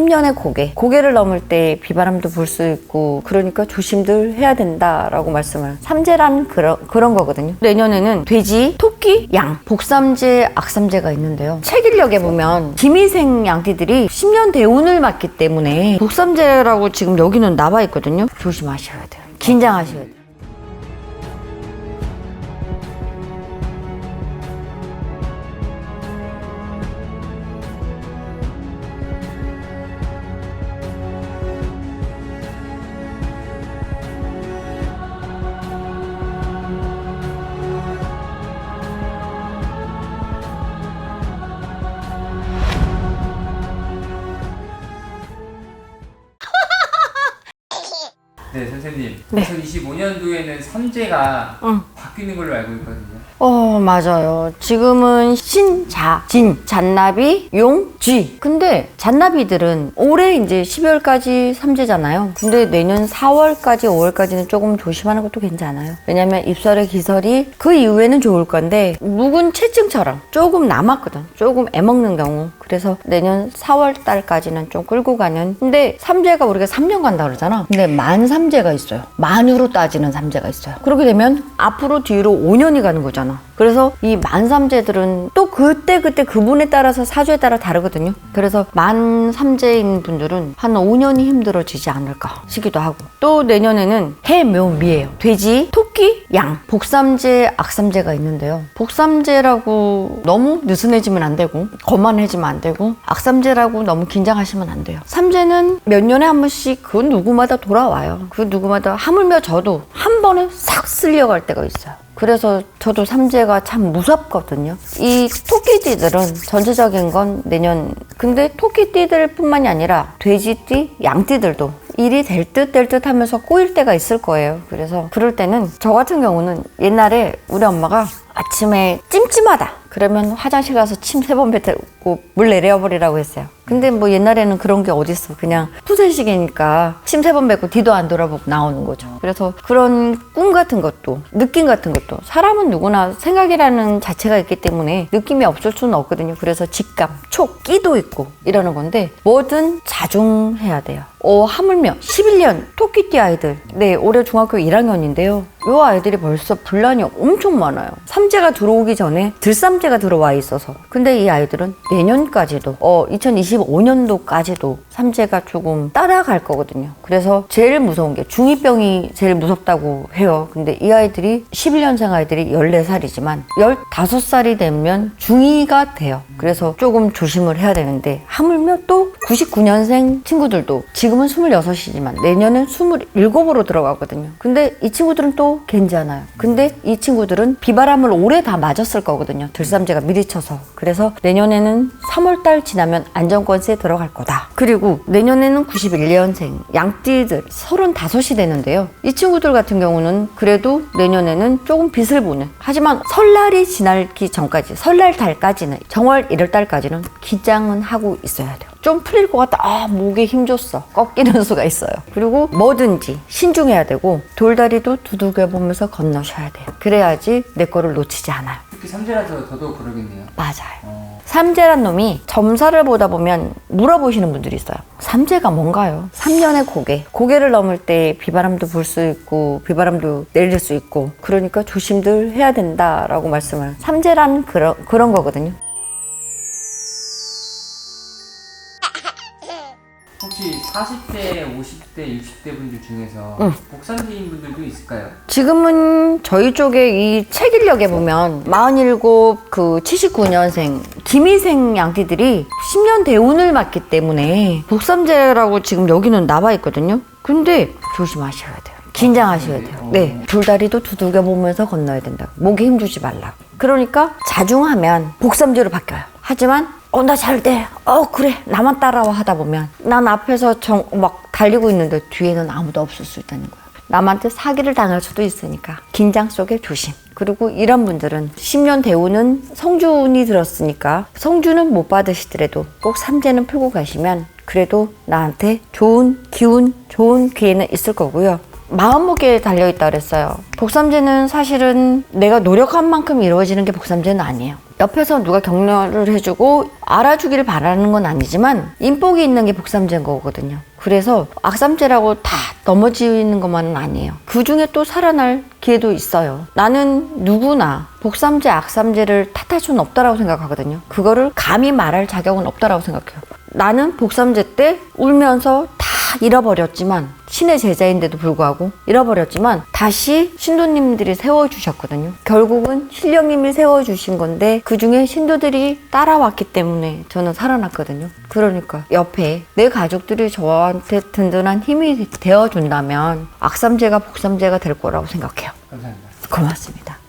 3년의 고개. 고개를 넘을 때 비바람도 불 수 있고 그러니까 조심들 해야 된다라고 말씀을. 삼재란 그런 그런 거거든요. 내년에는 돼지, 토끼, 양, 복삼재, 악삼재가 있는데요. 책일력에 보면 김희생 양띠들이 10년 대운을 맞기 때문에 복삼재라고 지금 여기는 나와 있거든요. 조심하셔야 돼요. 긴장하셔야 돼요. 네 선생님 네. 2025년도에는 삼재가 응. 바뀌는 걸로 알고 있거든요 어, 맞아요. 지금은 신, 자, 진, 잔나비, 용, 쥐. 근데 잔나비들은 올해 이제 12월까지 삼재잖아요. 근데 내년 4월까지, 5월까지는 조금 조심하는 것도 괜찮아요. 왜냐면 입설의 기설이 그 이후에는 좋을 건데, 묵은 채증처럼 조금 남았거든. 조금 애먹는 경우. 그래서 내년 4월 달까지는 좀 끌고 가는. 근데 삼재가 우리가 3년 간다 그러잖아. 근데 만 삼재가 있어요. 만으로 따지는 삼재가 있어요. 그렇게 되면 앞으로 뒤로 5년이 가는 거잖아. 그래서 이 만삼재들은 또 그때 그때 그분에 따라서 사주에 따라 다르거든요. 그래서 만삼재인 분들은 한 5년이 힘들어지지 않을까 싶기도 하고 또 내년에는 해묘미예요. 돼지, 토끼, 양, 복삼재, 악삼재가 있는데요. 복삼재라고 너무 느슨해지면 안 되고 거만해지면 안 되고 악삼재라고 너무 긴장하시면 안 돼요. 삼재는 몇 년에 한 번씩 그 누구마다 돌아와요. 그 누구마다 하물며 저도 한 번에 싹 쓸려갈 때가 있어요. 그래서 저도 삼재가 참 무섭거든요. 이 토끼띠들은 전체적인 건 내년 근데 토끼띠들뿐만이 아니라 돼지띠, 양띠들도 일이 될 듯 될 듯 하면서 꼬일 때가 있을 거예요. 그래서 그럴 때는 저 같은 경우는 옛날에 우리 엄마가 아침에 찜찜하다. 그러면 화장실 가서 침 세 번 뱉고 물 내려버리라고 했어요. 근데 뭐 옛날에는 그런 게 어딨어. 그냥 푸세식이니까 침 세 번 뱉고 뒤도 안 돌아보고 나오는 거죠. 그래서 그런 꿈 같은 것도 느낌 같은 것도 사람은 누구나 생각이라는 자체가 있기 때문에 느낌이 없을 수는 없거든요. 그래서 직감, 촉, 끼도 있고 이러는 건데 뭐든 자중해야 돼요. 어, 하물며 11년 토끼띠 아이들. 네, 올해 중학교 1학년인데요. 요 아이들이 벌써 분란이 엄청 많아요. 삼재가 들어오기 전에 들삼재가 들어와 있어서. 근데 이 아이들은 내년까지도, 어, 2025년도까지도 삼재가 조금 따라갈 거거든요. 그래서 제일 무서운 게 중2병이 제일 무섭다고 해요. 근데 이 아이들이 11년생 아이들이 14살이지만 15살이 되면 중2가 돼요. 그래서 조금 조심을 해야 되는데 하물며 또 99년생 친구들도 지금은 26이지만 내년엔 27으로 들어가거든요. 근데 이 친구들은 또 괜찮아요. 근데 이 친구들은 비바람을 오래 다 맞았을 거거든요. 들삼재가 미리 쳐서. 그래서 내년에는 3월달 지나면 안정권세에 들어갈 거다. 그리고 내년에는 91년생 양띠들 35이 되는데요. 이 친구들 같은 경우는 그래도 내년에는 조금 빛을 보는. 하지만 설날이 지나기 전까지, 설날 달까지는, 정월 1월 달까지는 긴장은 하고 있어야 돼요. 좀 풀릴 것 같다. 아, 목에 힘줬어. 꺾이는 수가 있어요. 그리고 뭐든지 신중해야 되고 돌다리도 두들겨 보면서 건너셔야 돼요. 그래야지 내 거를 놓치지 않아요. 특히 삼재라서 더더욱 그러겠네요 맞아요. 어, 삼재란 놈이 점사를 보다 보면 물어보시는 분들이 있어요. 삼재가 뭔가요? 3년의 고개. 고개를 넘을 때 비바람도 불 수 있고 비바람도 내릴 수 있고 그러니까 조심들 해야 된다라고 말씀을. 삼재란 그런 그런 거거든요. 40대, 50대, 60대 분들 중에서 응. 복삼재인 분들도 있을까요? 지금은 저희 쪽에 이 책일력에 보면 47 그 79년생 김희생 양띠들이 10년 대운을 맞기 때문에 복삼재라고 지금 여기는 나와 있거든요. 근데 조심하셔야 돼요. 긴장하셔야 돼요. 네. 줄다리도 두들겨 보면서 건너야 된다고. 목에 힘주지 말라고. 그러니까 자중하면 복삼재로 바뀌어요. 하지만 어 나 잘 돼. 어 그래 나만 따라와 하다 보면 난 앞에서 정 막 달리고 있는데 뒤에는 아무도 없을 수 있다는 거야. 남한테 사기를 당할 수도 있으니까 긴장 속에 조심. 그리고 이런 분들은 10년 대우는 성준이 들었으니까 성준은 못 받으시더라도 꼭 삼재는 풀고 가시면 그래도 나한테 좋은 기운, 좋은 기회는 있을 거고요. 마음먹기에 달려있다 그랬어요. 복삼재는 사실은 내가 노력한 만큼 이루어지는 게 복삼재는 아니에요. 옆에서 누가 격려를 해주고 알아주기를 바라는 건 아니지만 인복이 있는 게 복삼제인 거거든요. 그래서 악삼제라고 다 넘어지는 것만은 아니에요. 그 중에 또 살아날 기회도 있어요. 나는 누구나 복삼제, 악삼제를 탓할 수는 없다라고 생각하거든요. 그거를 감히 말할 자격은 없다라고 생각해요. 나는 복삼제 때 울면서 다 잃어버렸지만 신의 제자인데도 불구하고 잃어버렸지만 다시 신도님들이 세워주셨거든요. 결국은 신령님이 세워주신 건데 그 중에 신도들이 따라왔기 때문에 저는 살아났거든요. 그러니까 옆에 내 가족들이 저한테 든든한 힘이 되어준다면 악삼제가 복삼제가 될 거라고 생각해요. 감사합니다. 고맙습니다.